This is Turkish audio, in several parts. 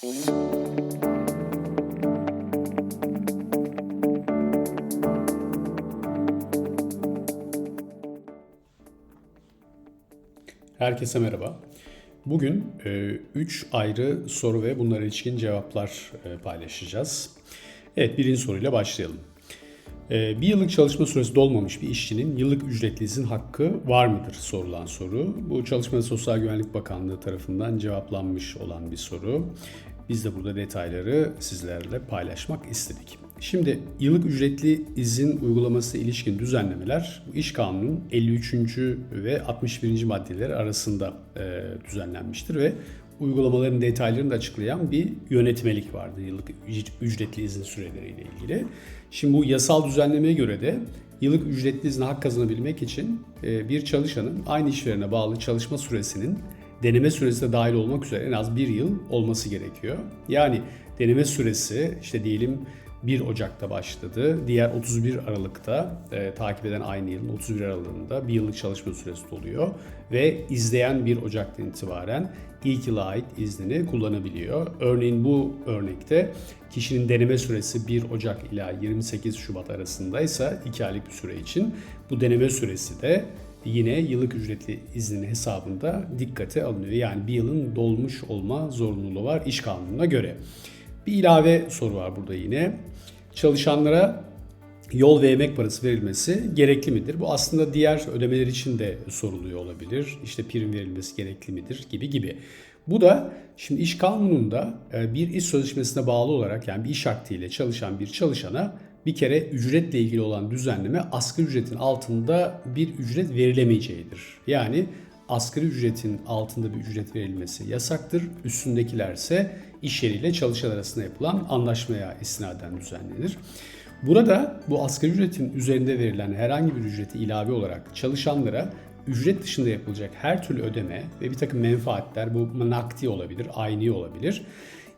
Herkese merhaba. Bugün 3 ayrı soru ve bunlara ilişkin cevaplar e, paylaşacağız. Evet birinci soruyla başlayalım. E, bir yıllık çalışma süresi dolmamış bir işçinin yıllık ücretli izin hakkı var mıdır sorulan soru. Bu Çalışma Sosyal Güvenlik Bakanlığı tarafından cevaplanmış olan bir soru. Biz de burada detayları sizlerle paylaşmak istedik. Şimdi yıllık ücretli izin uygulaması ilişkin düzenlemeler bu iş kanunun 53. ve 61. maddeleri arasında e, düzenlenmiştir ve uygulamaların detaylarını da açıklayan bir yönetmelik vardı yıllık ücretli izin süreleriyle ilgili. Şimdi bu yasal düzenlemeye göre de yıllık ücretli izne hak kazanabilmek için e, bir çalışanın aynı işverene bağlı çalışma süresinin deneme süresi de dahil olmak üzere en az bir yıl olması gerekiyor. Yani deneme süresi işte diyelim 1 Ocak'ta başladı. Diğer 31 Aralık'ta e, takip eden aynı yılın 31 Aralık'ında bir yıllık çalışma süresi doluyor. Ve izleyen 1 Ocak'tan itibaren ilk yıla ait iznini kullanabiliyor. Örneğin bu örnekte kişinin deneme süresi 1 Ocak ila 28 Şubat arasındaysa 2 aylık bir süre için bu deneme süresi de yine yıllık ücretli iznin hesabında dikkate alınıyor. Yani bir yılın dolmuş olma zorunluluğu var iş kanununa göre. Bir ilave soru var burada yine. Çalışanlara yol ve yemek parası verilmesi gerekli midir? Bu aslında diğer ödemeler için de soruluyor olabilir. İşte prim verilmesi gerekli midir gibi gibi. Bu da şimdi iş kanununda e, bir iş sözleşmesine bağlı olarak yani bir iş aktiyle çalışan bir çalışana bir kere ücretle ilgili olan düzenleme asgari ücretin altında bir ücret verilemeyeceğidir. Yani asgari ücretin altında bir ücret verilmesi yasaktır. Üstündekilerse iş yeriyle çalışan arasında yapılan anlaşmaya istinaden düzenlenir. Burada bu asgari ücretin üzerinde verilen herhangi bir ücreti ilave olarak çalışanlara ücret dışında yapılacak her türlü ödeme ve bir takım menfaatler bu nakdi olabilir, ayni olabilir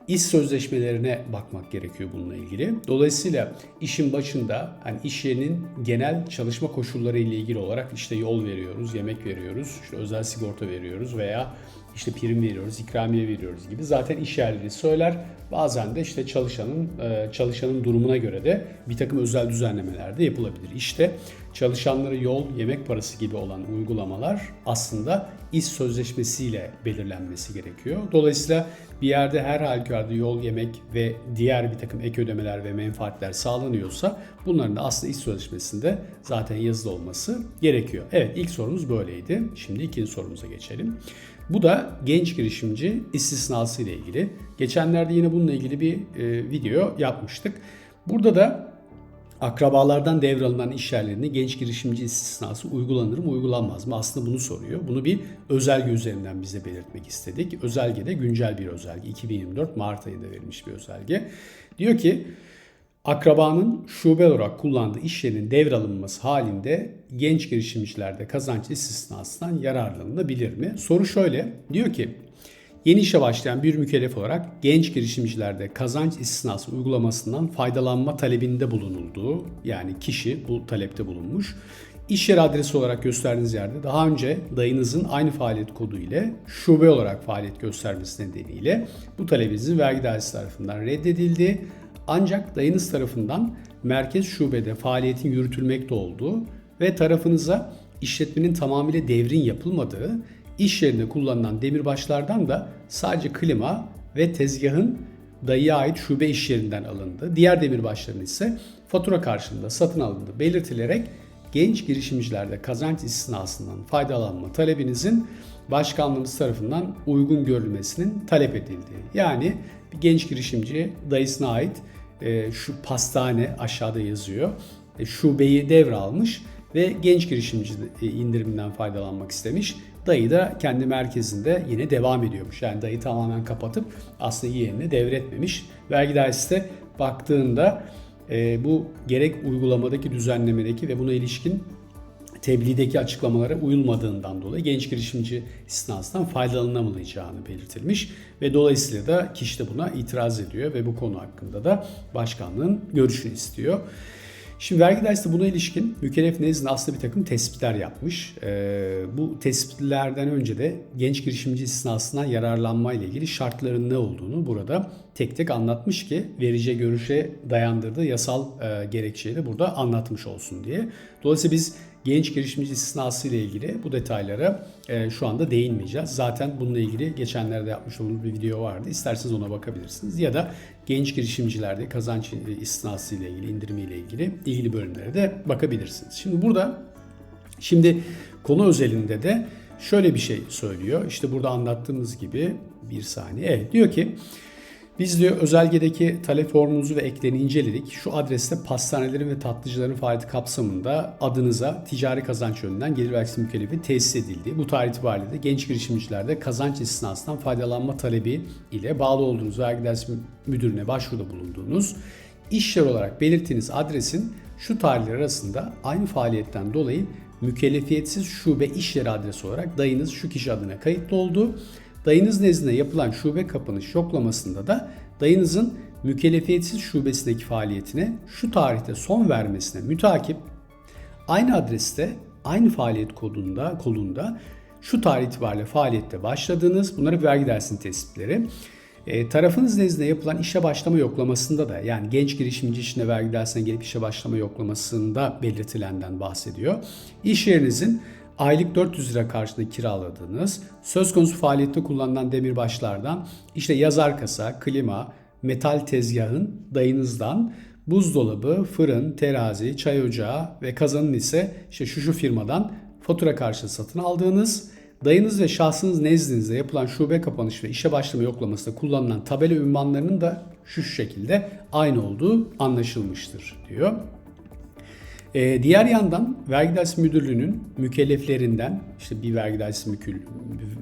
iş sözleşmelerine bakmak gerekiyor bununla ilgili. Dolayısıyla işin başında hani iş yerinin genel çalışma koşulları ile ilgili olarak işte yol veriyoruz, yemek veriyoruz, işte özel sigorta veriyoruz veya işte prim veriyoruz, ikramiye veriyoruz gibi zaten iş yerleri söyler. Bazen de işte çalışanın e, çalışanın durumuna göre de bir takım özel düzenlemeler de yapılabilir. İşte çalışanlara yol, yemek parası gibi olan uygulamalar aslında iş sözleşmesiyle belirlenmesi gerekiyor. Dolayısıyla bir yerde her halükarda yol, yemek ve diğer bir takım ek ödemeler ve menfaatler sağlanıyorsa bunların da aslında iş sözleşmesinde zaten yazılı olması gerekiyor. Evet ilk sorumuz böyleydi. Şimdi ikinci sorumuza geçelim. Bu da genç girişimci istisnası ile ilgili. Geçenlerde yine bununla ilgili bir e, video yapmıştık. Burada da akrabalardan devralınan iş yerlerine genç girişimci istisnası uygulanır mı uygulanmaz mı? Aslında bunu soruyor. Bunu bir özelge üzerinden bize belirtmek istedik. Özelge de güncel bir özelge. 2024 Mart ayında verilmiş bir özelge. Diyor ki akrabanın şube olarak kullandığı iş yerinin devralınması halinde genç girişimcilerde kazanç istisnasından yararlanılabilir mi? Soru şöyle. Diyor ki Yeni işe başlayan bir mükellef olarak genç girişimcilerde kazanç istisnası uygulamasından faydalanma talebinde bulunulduğu yani kişi bu talepte bulunmuş. İş yeri adresi olarak gösterdiğiniz yerde daha önce dayınızın aynı faaliyet kodu ile şube olarak faaliyet göstermesi nedeniyle bu talebinizin vergi dairesi tarafından reddedildi. Ancak dayınız tarafından merkez şubede faaliyetin yürütülmekte olduğu ve tarafınıza işletmenin tamamıyla devrin yapılmadığı İş yerinde kullanılan demirbaşlardan da sadece klima ve tezgahın dayıya ait şube iş yerinden alındı. Diğer demirbaşların ise fatura karşılığında satın alındı belirtilerek genç girişimcilerde kazanç istisnasından faydalanma talebinizin başkanlığımız tarafından uygun görülmesinin talep edildiği. Yani bir genç girişimci dayısına ait e, şu pastane aşağıda yazıyor. E, şubeyi devralmış ve genç girişimci e, indiriminden faydalanmak istemiş. Dayı da kendi merkezinde yine devam ediyormuş. Yani dayı tamamen kapatıp aslında yeğenine devretmemiş. Vergi dairesi de baktığında e, bu gerek uygulamadaki düzenlemedeki ve buna ilişkin tebliğdeki açıklamalara uyulmadığından dolayı genç girişimci istinasından faydalanamayacağını belirtilmiş ve dolayısıyla da kişi de buna itiraz ediyor ve bu konu hakkında da başkanlığın görüşünü istiyor. Şimdi vergi dairesi buna ilişkin mükellef nezdinde aslında bir takım tespitler yapmış. Ee, bu tespitlerden önce de genç girişimci istisnasından yararlanma ile ilgili şartların ne olduğunu burada tek tek anlatmış ki verici görüşe dayandırdığı yasal e, gerekçeyi de burada anlatmış olsun diye. Dolayısıyla biz genç girişimci istisnası ile ilgili bu detaylara e, şu anda değinmeyeceğiz. Zaten bununla ilgili geçenlerde yapmış olduğumuz bir video vardı. İsterseniz ona bakabilirsiniz. Ya da genç girişimcilerde kazanç istisnası ile ilgili, indirimi ile ilgili ilgili bölümlere de bakabilirsiniz. Şimdi burada şimdi konu özelinde de şöyle bir şey söylüyor. İşte burada anlattığımız gibi bir saniye. Evet diyor ki biz diyor özelgedeki talep formumuzu ve eklerini inceledik. Şu adreste pastanelerin ve tatlıcıların faaliyeti kapsamında adınıza ticari kazanç yönünden gelir vergisi mükellefi tesis edildi. Bu tarih itibariyle de genç girişimcilerde kazanç istisnasından faydalanma talebi ile bağlı olduğunuz vergi dairesi müdürüne başvuruda bulunduğunuz iş yeri olarak belirttiğiniz adresin şu tarihler arasında aynı faaliyetten dolayı mükellefiyetsiz şube iş yeri adresi olarak dayınız şu kişi adına kayıtlı oldu. Dayınız nezdinde yapılan şube kapanış yoklamasında da dayınızın mükellefiyetsiz şubesindeki faaliyetine şu tarihte son vermesine mütakip aynı adreste aynı faaliyet kodunda kolunda şu tarih itibariyle faaliyette başladığınız bunları vergi dersinin tespitleri. E, tarafınız nezdinde yapılan işe başlama yoklamasında da yani genç girişimci işine vergi dersine gelip işe başlama yoklamasında belirtilenden bahsediyor. İş yerinizin aylık 400 lira karşılığında kiraladığınız, söz konusu faaliyette kullanılan demirbaşlardan işte yazar kasa, klima, metal tezgahın dayınızdan buzdolabı, fırın, terazi, çay ocağı ve kazanın ise işte şu şu firmadan fatura karşılığı satın aldığınız, dayınız ve şahsınız nezdinizde yapılan şube kapanış ve işe başlama yoklamasında kullanılan tabela ünvanlarının da şu şekilde aynı olduğu anlaşılmıştır diyor. Ee, diğer yandan vergi dairesi müdürlüğünün mükelleflerinden işte bir vergi dairesi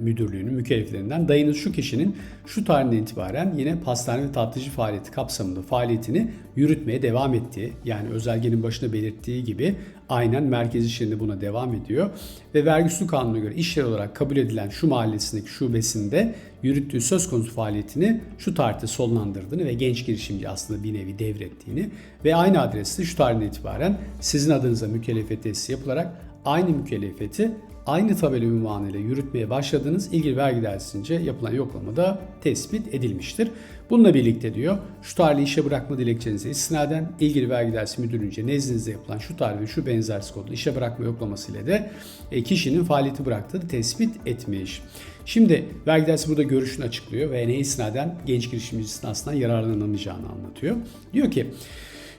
müdürlüğünün mükelleflerinden dayınız şu kişinin şu tarihinden itibaren yine pastane ve tatlıcı faaliyeti kapsamında faaliyetini yürütmeye devam ettiği yani özelgenin başında belirttiği gibi aynen merkez işlerinde buna devam ediyor. Ve vergi usulü kanununa göre işler olarak kabul edilen şu mahallesindeki şubesinde yürüttüğü söz konusu faaliyetini şu tarihte sonlandırdığını ve genç girişimci aslında bir nevi devrettiğini ve aynı adreste şu tarihten itibaren sizin adınıza mükellefiyet tesisi yapılarak aynı mükellefiyeti aynı tabela ünvanıyla yürütmeye başladığınız ilgili vergi dairesince yapılan yoklamada tespit edilmiştir. Bununla birlikte diyor şu tarihli işe bırakma dilekçenize istinaden ilgili vergi dairesi müdürlüğünce nezdinizde yapılan şu tarih ve şu benzer kodlu işe bırakma yoklaması ile de e, kişinin faaliyeti bıraktığı tespit etmiş. Şimdi vergi dairesi burada görüşünü açıklıyor ve ne istinaden genç girişimci istinasından yararlanamayacağını anlatıyor. Diyor ki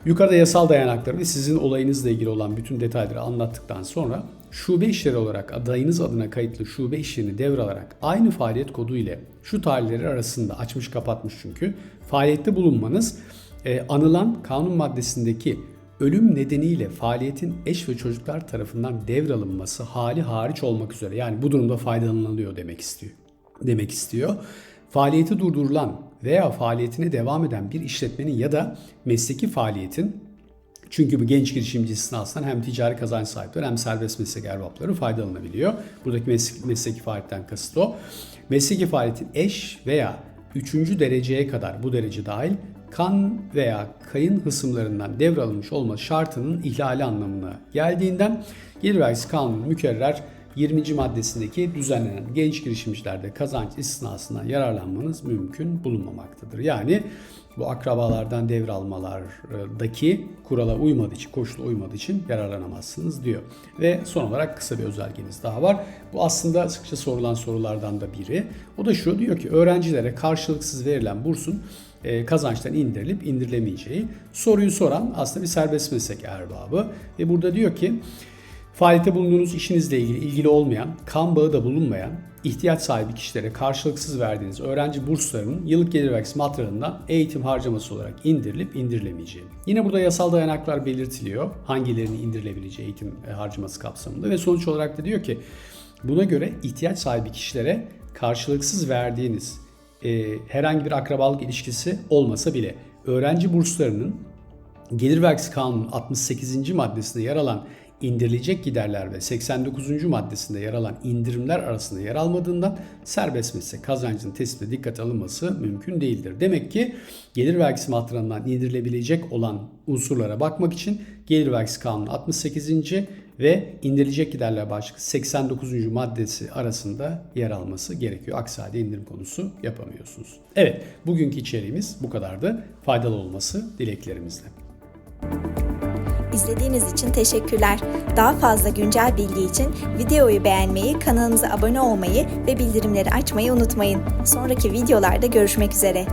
Yukarıda yasal dayanakları ve sizin olayınızla ilgili olan bütün detayları anlattıktan sonra şube işleri olarak adayınız adına kayıtlı şube işlerini devralarak aynı faaliyet kodu ile şu tarihleri arasında açmış kapatmış çünkü faaliyette bulunmanız e, anılan kanun maddesindeki ölüm nedeniyle faaliyetin eş ve çocuklar tarafından devralınması hali hariç olmak üzere yani bu durumda faydalanılıyor demek istiyor. Demek istiyor. Faaliyeti durdurulan veya faaliyetine devam eden bir işletmenin ya da mesleki faaliyetin çünkü bu genç girişimci istisnasından hem ticari kazanç sahipleri hem serbest meslek erbapları faydalanabiliyor. Buradaki meslek, mesleki faaliyetten kasıt o. Mesleki faaliyetin eş veya üçüncü dereceye kadar bu derece dahil kan veya kayın hısımlarından devralınmış olma şartının ihlali anlamına geldiğinden gelir vergisi kanunu mükerrer 20. maddesindeki düzenlenen genç girişimcilerde kazanç istisnasından yararlanmanız mümkün bulunmamaktadır. Yani bu akrabalardan devralmalardaki kurala uymadığı için, koşula uymadığı için yararlanamazsınız diyor. Ve son olarak kısa bir özelgeniz daha var. Bu aslında sıkça sorulan sorulardan da biri. O da şu diyor ki öğrencilere karşılıksız verilen bursun e, kazançtan indirilip indirilemeyeceği. Soruyu soran aslında bir serbest meslek erbabı ve burada diyor ki Faaliyette bulunduğunuz işinizle ilgili ilgili olmayan, kan bağı da bulunmayan, ihtiyaç sahibi kişilere karşılıksız verdiğiniz öğrenci burslarının yıllık gelir vergisi matrağından eğitim harcaması olarak indirilip indirilemeyeceği. Yine burada yasal dayanaklar belirtiliyor. Hangilerinin indirilebileceği eğitim e, harcaması kapsamında ve sonuç olarak da diyor ki buna göre ihtiyaç sahibi kişilere karşılıksız verdiğiniz e, herhangi bir akrabalık ilişkisi olmasa bile öğrenci burslarının gelir vergisi kanunun 68. maddesinde yer alan indirilecek giderler ve 89. maddesinde yer alan indirimler arasında yer almadığından serbest meslek kazancının tespiti dikkate alınması mümkün değildir. Demek ki gelir vergisi matrağından indirilebilecek olan unsurlara bakmak için gelir vergisi kanunu 68. ve indirilecek giderler başlığı 89. maddesi arasında yer alması gerekiyor. Aksi halde indirim konusu yapamıyorsunuz. Evet, bugünkü içeriğimiz bu kadardı. Faydalı olması dileklerimizle. İzlediğiniz için teşekkürler. Daha fazla güncel bilgi için videoyu beğenmeyi, kanalımıza abone olmayı ve bildirimleri açmayı unutmayın. Sonraki videolarda görüşmek üzere.